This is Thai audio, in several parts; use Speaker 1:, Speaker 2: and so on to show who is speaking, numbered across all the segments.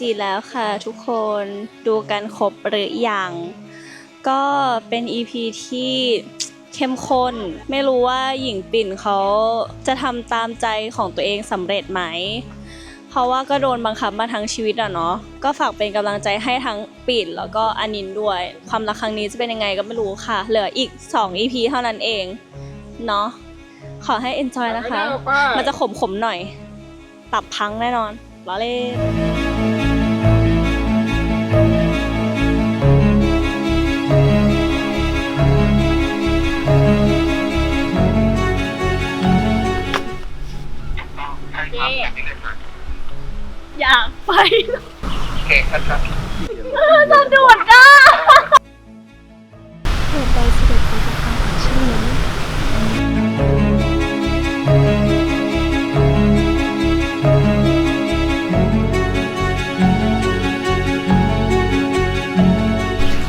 Speaker 1: ดีค่ะ EP 14แล้วค่ะทุกคนดูกันครบหรือยัง ก็เป็น EP ที่เข้มข้น ไม่รู้ว่าหญิงปิ่นเขาจะทำตามใจของตัวเองสำเร็จไหม เพราะว่าก็โดนบังคับมาทั้งชีวิตอะเนาะก็ฝากเป็นกำลังใจให้ทั้งปิ่นแล้วก็อานินด้วย ความรักครั้งนี้จะเป็นยังไงก็ไม่รู้ค่ะ เหลืออีก 2 EP เท่านั้นเองเนาะขอให้ enjoy นะคะ มันจะขมๆหน่อย ตับพังแน่นอนล้อเล่น อยากไป
Speaker 2: โอเคครับ
Speaker 1: สะดุดอะเหตุใดเสด็จพระเจ้าค่ะเช่นนี้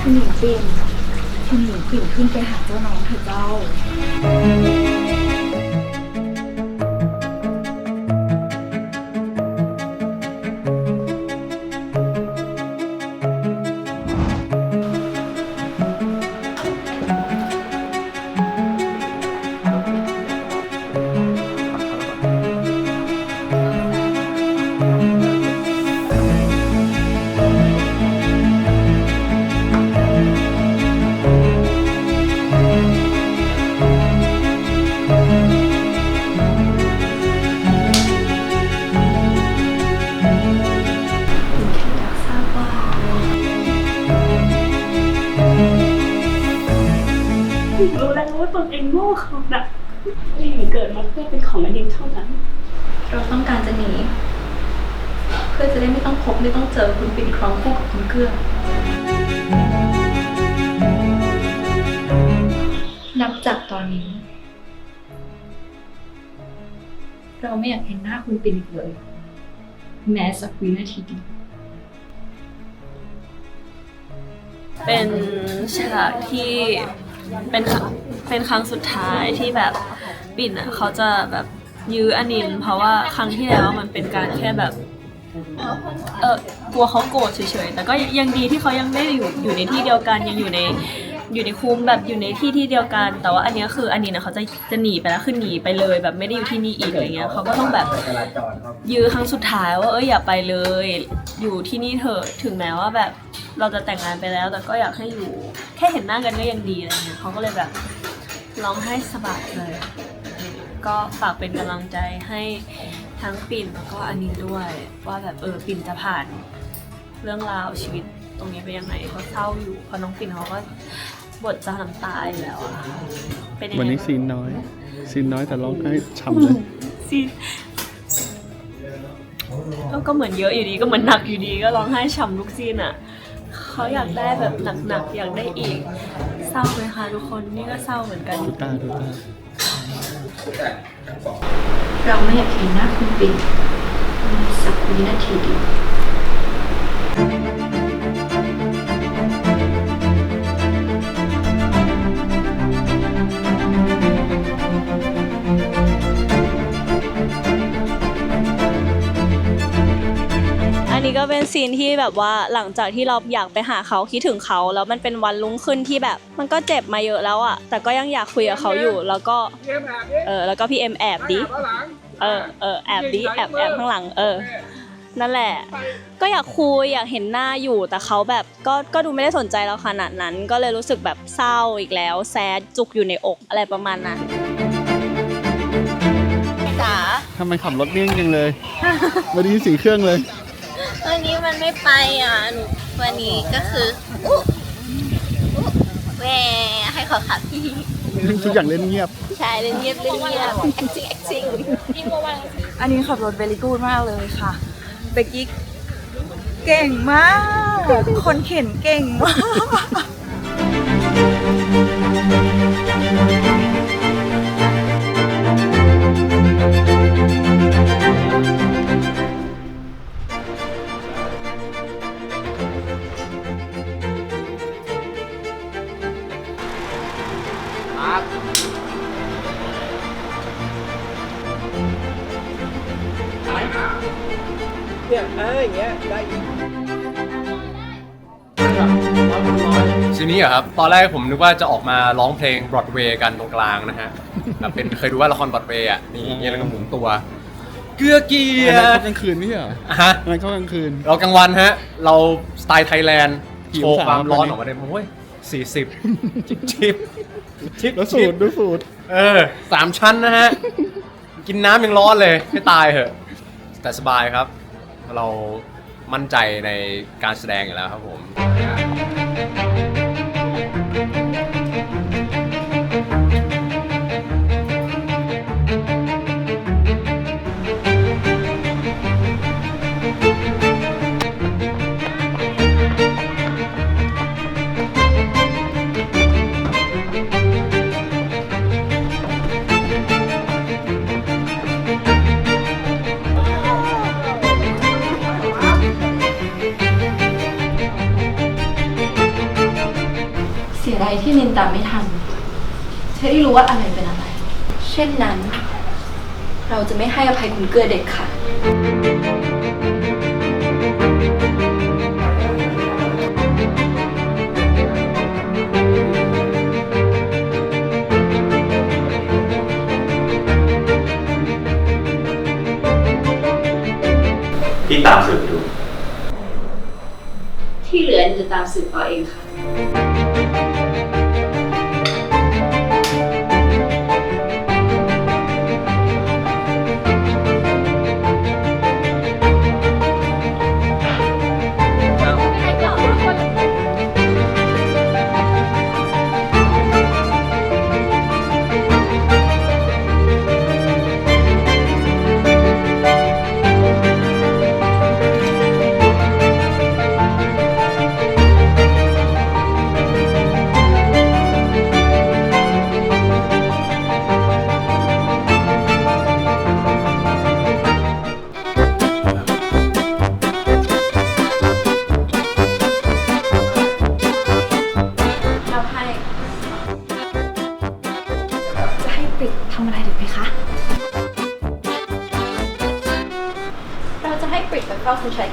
Speaker 3: คุณหญิงปิ่นคุณหญิงปิ่นขึ้นไปหาเจ้าน้องเถอะเจ้า
Speaker 4: ปินอี
Speaker 3: กเลย แม้สักวินาทีเดียว
Speaker 1: เป็นฉากที่เป็นครั้งเป็นครั้งสุดท้ายที่แบบปิ่นอะเขาจะแบบยื้ออนินเพราะว่าครั้งที่แล้วมันเป็นการแค่แบบเออกลัวเขาโกรธเฉยๆแต่ก็ยังดีที่เขายังได้อยู่อยู่ในที่เดียวกันยังอยู่ใน อยู่ในคุ้มแบบอยู่ในที่ที่เดียวกัน แต่ว่าอันเนี้ยคืออันนี้นะเขาจะจะหนีไปแล้วคือหนีไปเลย แบบไม่ได้อยู่ที่นี่อีกอะไรเงี้ยเขาก็ต้องแบบยื้อครั้งสุดท้ายว่าเอ้ยอย่าไปเลย อยู่ที่นี่เถอะถึงแม้ว่าแบบเราจะแต่งงานไปแล้ว แต่ก็อยากให้อยู่แค่เห็นหน้ากันก็ยังดีอะไรเงี้ยเขาก็เลยแบบร้องไห้สะบัดเลย ก็ฝากเป็นกำลังใจให้ทั้งปิ่นแล้วก็อันนี้ด้วย ว่าแบบเออปิ่นจะผ่านเรื่องราวชีวิตตรงนี้ไปยังไงก็เศร้าอยู่เพราะน้องปิ่นเขาก็ บทจะน้ำตายแล้วอะเป็นยังไง
Speaker 5: วันนี้ซีนน้อย ซีนน้อยแต่ร้องไห้ช่ำเลย
Speaker 1: ซีนก็ก็เหมือนเยอะอยู่ดีก็เหมือนหนักอยู่ดีก็ร้องไห้ฉ่ำทุกซีนอะเขาอยากได้แบบหนักๆอยากได้อีก เศร้าไหมคะทุกคนนี่ก็เศร้าเหมือนกัน
Speaker 5: ดูตาดูตา
Speaker 3: เราไม่อยากเห็นหน้าคุณปิ่นแม้สักวินาทีเดียว
Speaker 1: อันนี้ก็เป็นซีนที่แบบว่าหลังจากที่เราอยากไปหาเขาคิดถึงเขา แล้วมันเป็นวันรุ่งขึ้นที่แบบ มันก็เจ็บมาเยอะแล้วอะแต่ก็ยังอยากคุยกับเขาอยู่ แล้วก็
Speaker 2: เอ็มแอบดิ
Speaker 1: เออแล้วก็พี่เอ็มแอบดิ
Speaker 2: ข้างหลัง
Speaker 1: เออเออแอบดิแอบแอบข้างหลัง เออ นั่นแหละ ก็อยากคุยอยากเห็นหน้าอยู่แต่เขาแบบก็ก็ดูไม่ได้สนใจเราขนาดนั้น ก็เลยรู้สึกแบบเศร้าอีกแล้วแซดจุกอยู่ในอกอะไรประมาณนั้นจ๋า
Speaker 5: ทำไมขับรถเลี่ยงจังเลย ไม่ได้ยินเสียงเครื่องเลย
Speaker 1: วันนี้มันไม่ไปอะหนูวันนี้ก็คืออุ๊อุ๊แหวให้เขาขับพี่
Speaker 5: ทุกอย่างเล่นเงียบ
Speaker 1: ใช่เล่นเงียบเล่นเงียบ acting acting
Speaker 6: อันนี้ขับรถเวลิกูดมากเลยค่ะเบกกี้เก่งมาก คนเข็นเก่งมาก
Speaker 2: ไป
Speaker 7: อ่าอย่างเงี้ยได้
Speaker 8: ทีนี้เหรอครับ ตอนแรกผมนึกว่าจะออกมาร้องเพลงบรอดเวย์กันตรงกลางนะฮะแบบเป็นเคยดูว่าละครบรอดเวย์อะนี่อย่างเงี้ยแล้วก็หมุนตัว เกือเกีย
Speaker 5: อันนั้น
Speaker 8: ร์
Speaker 5: เขากลางคืนไม่ใช่เหรอ
Speaker 8: อะฮะ
Speaker 5: อันนั้นเขากลางคืน
Speaker 8: เรากลางวันฮะ เราสไตล์ไทยแลนด์
Speaker 5: กี่
Speaker 8: โช
Speaker 5: อง
Speaker 8: ว์
Speaker 5: ศา
Speaker 8: ความร้อน
Speaker 5: ตอนนี้
Speaker 8: ออกมาได้โอ้ยสี่สิบจิบจิบจิบ
Speaker 5: แล้วสูตรดูสูตร
Speaker 8: เออสามชั้นนะฮะ กินน้ำยังร้อนเลย ให้ตายเหอะ แต่สบายครับ เรามั่นใจในการแสดงอยู่แล้วครับผม
Speaker 3: ช่นนั้น เราจะไม่ให้อภัยคุณเกลือเด็กค่ะ
Speaker 9: ที่ตามสืบดู
Speaker 3: ที่เหลือนินจะตามสืบเอาเองค่ะ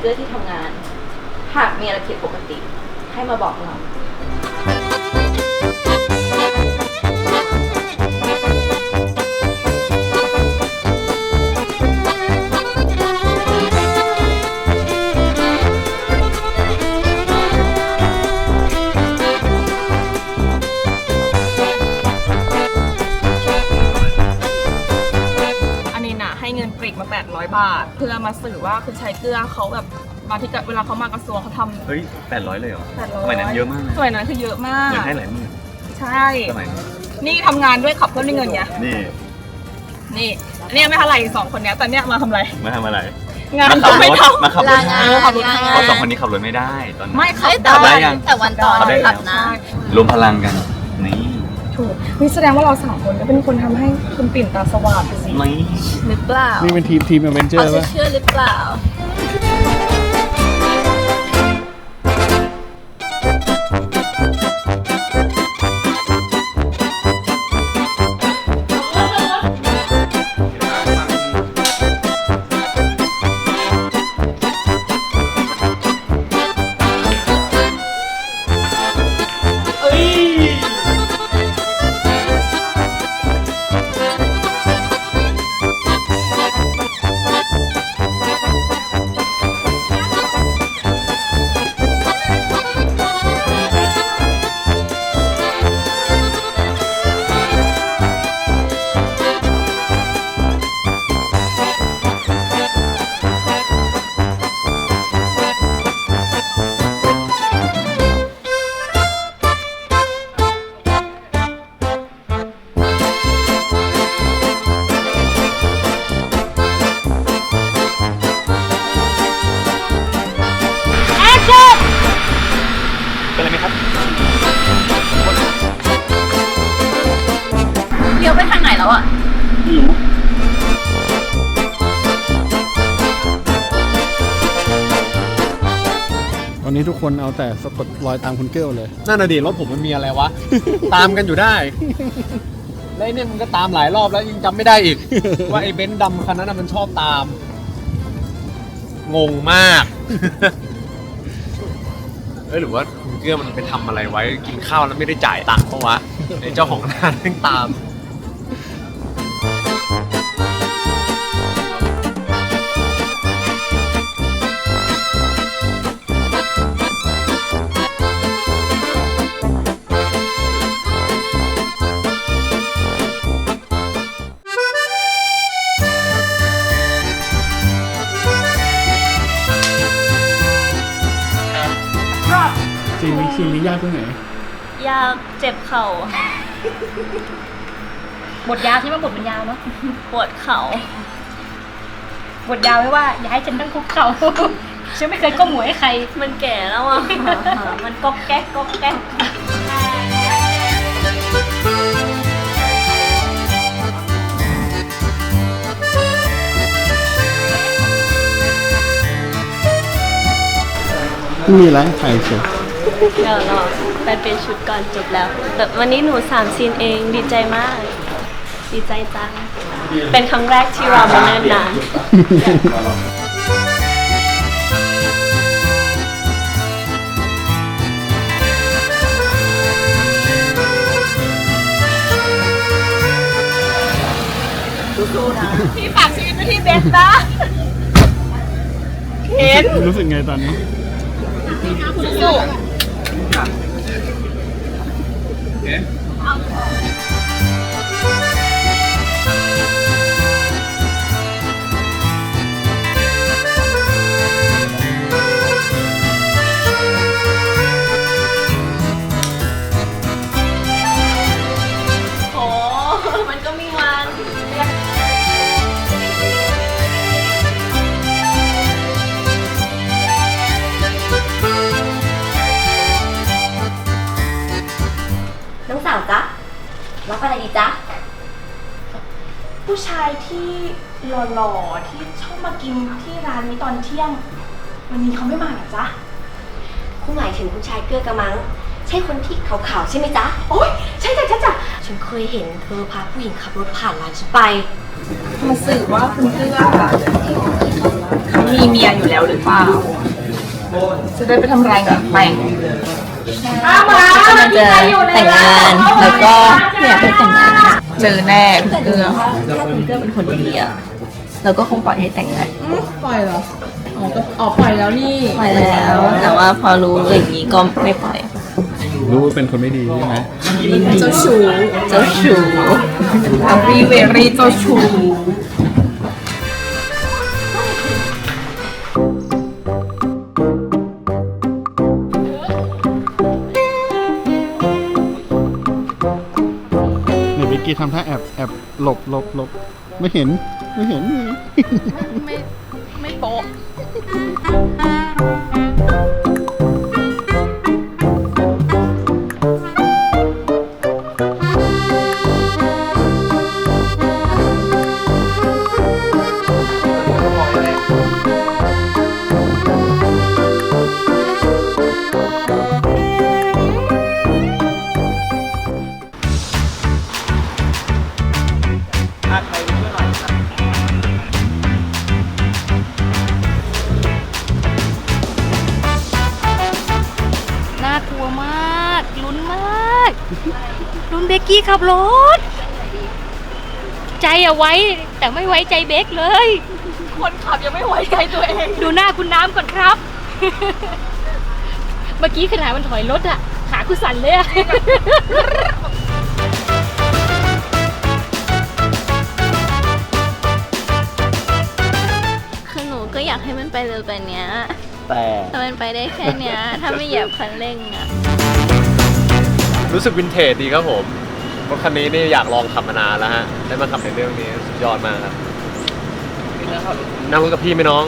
Speaker 3: เพื่อที่ทำงาน หากมีอะไรผิดปกติ ให้มาบอกา
Speaker 6: ท เพื่อมาสื่อว่าคุณชายเกลือเขาแบบมาที่กะเวลาเขามากระทรวงเขาทำ
Speaker 9: เฮ้ยแปดร้อยเลยเหรอ
Speaker 6: 800
Speaker 9: สมัยนั้นเยอะมากนะ
Speaker 6: สมัยนั้นคือเยอะมาก
Speaker 9: เงินให้หลายหมื่น
Speaker 6: ใช่
Speaker 9: สมัยนั้น
Speaker 6: นี่ทำงานด้วยขับเพื่อนได้เงินไง
Speaker 9: นี่
Speaker 6: นี่อันเนี้ยไม่เท่าไหร่สองคนเนี้ยแต่เนี้ยมาทำอะไร
Speaker 9: มาทำอะไร
Speaker 6: งาน
Speaker 9: มาขั
Speaker 6: ก็
Speaker 9: บร
Speaker 6: ไม่
Speaker 9: ถ
Speaker 6: ทำ
Speaker 9: มาขับรถ
Speaker 6: เออขับรถให้
Speaker 9: เพราะสองคนนี้ขับรถไม่ได้ตอนนั้น
Speaker 6: ไม่ขับ
Speaker 9: ขับได้ยัง
Speaker 6: แต่วันตอน
Speaker 9: ขับได้แล้ว
Speaker 6: นะ
Speaker 9: รวมพลังกันนี่
Speaker 6: ถูกนี่แสดงว่าเราสามคนก็เป็นคนทำให้ คุณปิ่นตาสว่างสิ
Speaker 9: นี่
Speaker 1: หรือเปล่า
Speaker 5: นี่เป็นทีมทีมอเวนเจอ
Speaker 1: เขา
Speaker 5: ร์
Speaker 1: จะ
Speaker 5: ป่ะ
Speaker 1: เชื่อหรือเปล่า
Speaker 5: แต่สะกดรอยตามคุณเกลเลย
Speaker 8: นั่นน่ะดิรถผมมันมีอะไรวะ ตามกันอยู่ได้ แล้วไอ้เนี่ยมันก็ตามหลายรอบแล้วยังจำไม่ได้อีก ว่าไอ้เบนซ์ดำคันนั้นนะมันชอบตาม งงมาก เอ้ยหรือว่าคุณเกื้อมันไปทำอะไรไว้กินข้าวแล้วไม่ได้จ่ายตังค์เพราะวะไอ้เจ้าของร้านแม่งตาม
Speaker 5: ตรงไหน
Speaker 1: ยากเจ็บเข่า
Speaker 4: บทยาวใช่ไหมบทมันยาวเนาะ
Speaker 1: ปวดเข่า
Speaker 4: บทยาวไม่ว่าอย่าให้ฉันต้องคุกเข่าฉันไม่เคยก้มหัวให้ใคร
Speaker 1: มันแก่แล้วอะ มันก๊อกแก๊กก๊อกแก๊ก
Speaker 5: ไม่มีอะไรถ่ายเฉย
Speaker 1: เดี๋ยวรอไปเป็นชุดก่อนจบแล้ว แต่วันนี้หนูสามซีนเองดีใจมาก ดีใจจัง เป็นครั้งแรกที่เรามาเนิ่นนาน
Speaker 4: พี่ฝากชีวิตไว้ที่เบสนะเห็น
Speaker 5: รู้สึกไงตอนนี้
Speaker 4: สู้
Speaker 1: โรั
Speaker 3: บอะไรดีจ๊ะ
Speaker 7: ผู้ชายที่หล่อๆที่ชอบมากินที่ร้านนี้ตอนเที่ยง วันนี้เขาไม่มาเหรอจ๊ะ
Speaker 3: คุณหมายถึงคุณชายเกื้อกระมัง ใช่คนที่ขาวๆใช่ไหมจ๊ะ
Speaker 7: โอ๊ยใช่จ้ะใช่จ้ะ
Speaker 3: ฉันเคยเห็นเธอพาผู้หญิงขับรถผ่านร้านฉันไป
Speaker 6: มาสื่อว่าคุณเกื้อเขามีเมียอยู่แล้วหรือเปล่า จะได้ไปทำรายงานแต่ง
Speaker 3: กำลังจะแต่งงานแล้วก็ไม่อยากให้แต่งงาน
Speaker 6: เจอแน่คุณเกื้อ
Speaker 3: ถ้าคุณเกื้อเป็นคนดีอะเราก็คงปล่อยให้แต่งงาน
Speaker 6: ปล่อยเหรออ๋อก็อ๋อปล่อยแล้วนี่
Speaker 3: ปล่อยแล้ว แต่ว่าพอรู้อย่างนี้ก็ไม่ปล่อย
Speaker 5: รู้ว่าเป็นคนไม่ดีใช่ไหม
Speaker 6: เจ้าชู้
Speaker 3: เจ้าชู้
Speaker 6: อัรีเวรีเจ้าชู้
Speaker 5: อบแอบหลบหลบหลบไม่เห็น ไม่เห็น ไม่เห็น
Speaker 6: ไม่ไม่โป๊ะ
Speaker 4: ขับรถ ใจอะไว้ แต่ไม่ไว้ใจเบกเลย
Speaker 6: คนขับยังไม่ไว้ใจตัวเอง
Speaker 4: ดูหน้าคุณน้ำก่อนครับ เมื่อกี้ขนาดมันถอยรถอะขาคุณสั่นเลยอะ
Speaker 1: คือหนูก็อยากให้มันไปเร็วกว่านี้
Speaker 5: แต่
Speaker 1: แต่มันไปได้แค่เนี้ย ถ้าไม่เหยียบคันเร่งอะ
Speaker 8: รู้สึกวินเทจดีครับผม รถคันนี้นี่อยากลองขับมานานแล้วฮะ ได้มาขับในเรื่องนี้สุดยอดมากครับนั่งรถกับพี่ไหมน้อง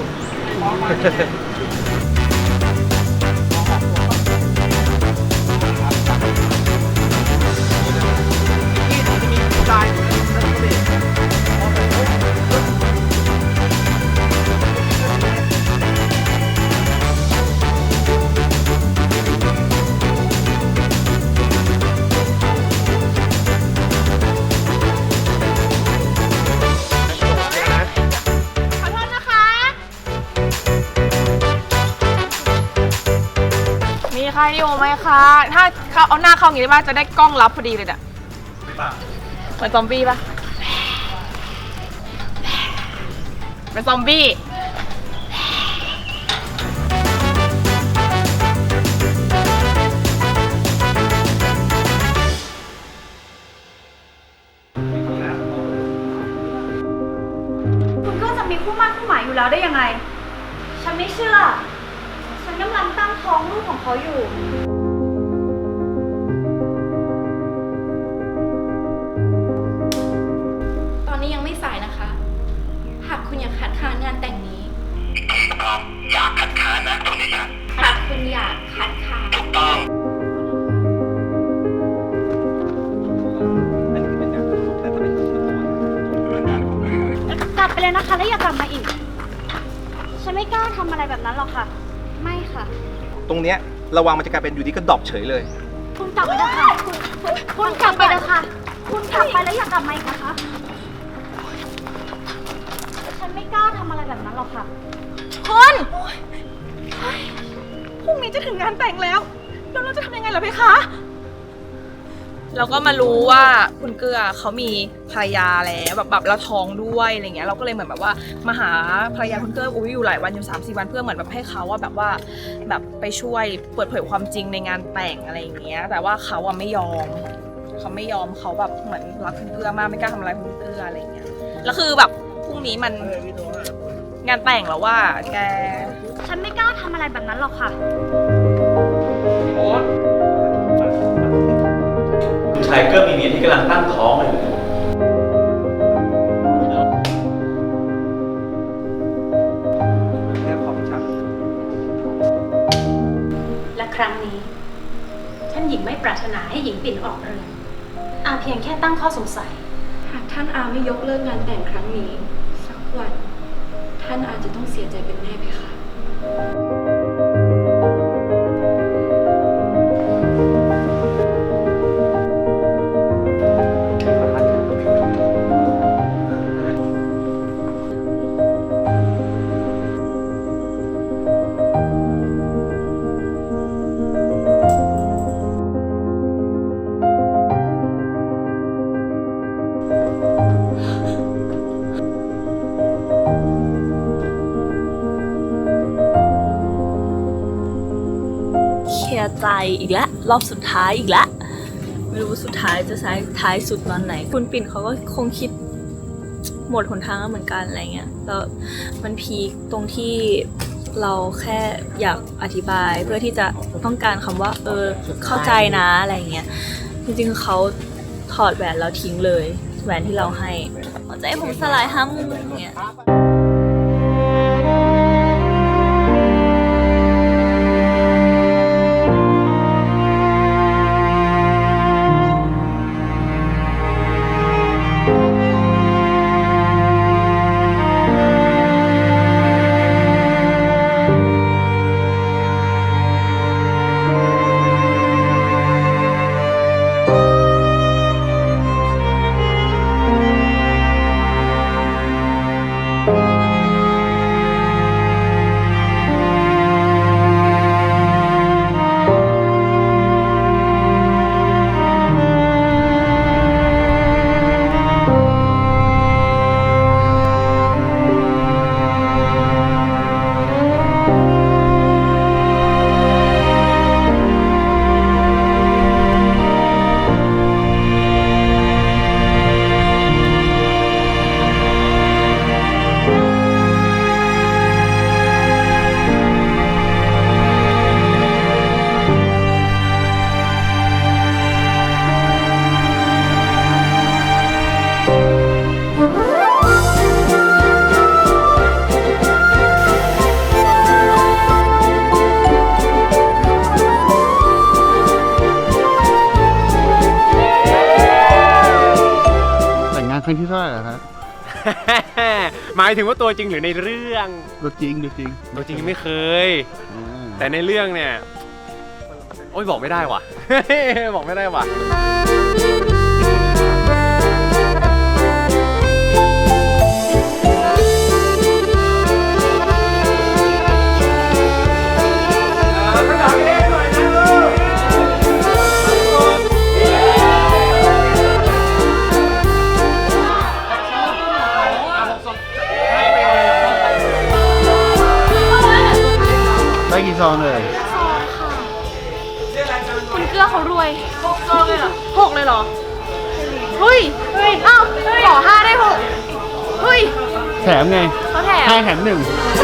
Speaker 6: อยู่ไหมคะ ถ้าเขาเอาหน้าเข้าอย่างนี้ได้ป่ะจะได้กล้องรับพอดีเลยอะเหมือนซอมบี้ปะเป็นซอมบี้
Speaker 10: คุณก็จะมีคู่มั่นคู่หมายอยู่แล้วได้ยังไง ฉันไม่เชื่อ ท้อ
Speaker 11: รง
Speaker 10: เนี้ยระ
Speaker 12: วังมันจะกลายเป็นอยู่ดีก็ดรอปเฉยเลย
Speaker 10: คุณกลับไปนะคะคุณคุณคุณกลับไปนะคะคุณกลับไปแล้วอย่ากลับมาอีกนะคะ ฉันไม่กล้าทำอะไรแบบนั้นหรอกค่ะ
Speaker 6: คุณพรุ่งนี้จะถึงงานแต่งแล้ว แล้วเราจะทำยังไงล่ะเพคะ เราก็มารู้ว่าคุณเกลือเขามีภรรยาแล้วแบบแบบเราท้องด้วยอะไรเงี้ยเราก็เลยเหมือนแบบว่ามาหาภรรยาคุณเกลืออุ้ยอยู่หลายวันอยู่สามสี่วันเพื่อเหมือนแบบให้เขาว่าแบบว่าแบบไปช่วยเปิดเผยความจริงในงานแต่งอะไรอย่างเงี้ย แต่ว่าเขาอะไม่ยอมเขาไม่ยอมเขาแบบเหมือนรักคุณเกลือมากไม่กล้าทำอะไรคุณเกลืออะไรเงี้ยแล้วคือแบบพรุ่งนี้มันงานแต่งแล้วว่าแก
Speaker 10: ฉันไม่กล้าทำอะไรแบบนั้นหรอกค่ะ
Speaker 13: คุณชายเกอร์มีเมียที่กำลังตั้งท้องเลยเหรอ
Speaker 14: และครั้งนี้ ท่านหญิงไม่ปรารถนาให้หญิงปิ่นออกเรือนอาเพียงแค่ตั้งข้อสงสัย
Speaker 10: หากท่านอาไม่ยกเลิกงานแต่งครั้งนี้ สักวัน ท่านอาจจะต้องเสียใจเป็นแน่เพคะ
Speaker 1: อีกแล้วรอบสุดท้ายอีกแล้วไม่รู้สุดท้ายจะท้ายท้ายสุดตอนไหน คุณปิ่นเขาก็คงคิดหมดหนทางแล้วเหมือนกันอะไรเงี้ยแล้วมันพีคตรงที่เราแค่อยากอธิบายเพื่อที่จะต้องการคำว่า เออ เข้าใจนะอะไรเงี้ยจริงๆเขาถอดแหวนแล้วทิ้งเลย แหวนที่เราให้หัวใจผมสลายห้ามุมเงี้ย
Speaker 8: ว่าตัวจริงหรือในเรื่อง
Speaker 5: ดูจริงดูจริง
Speaker 8: ตัวจริงยังไม่เคย
Speaker 5: อ่า
Speaker 8: แต่ในเรื่องเนี่ย โอ้ยบอกไม่ได้ว่ะ บอกไม่ได้ว่ะ
Speaker 5: ได้กี่ซองเลย
Speaker 10: ซองค่ะคุณเกลือเขารวยหกซองเลยเหรอหกเลยเหรอ เฮ้ย เฮ้ย อ้าวขอห้าได้หกเฮ้ย
Speaker 5: แถมไง
Speaker 10: เขาแถม
Speaker 5: ห้าแถมหนึ่ง
Speaker 10: เ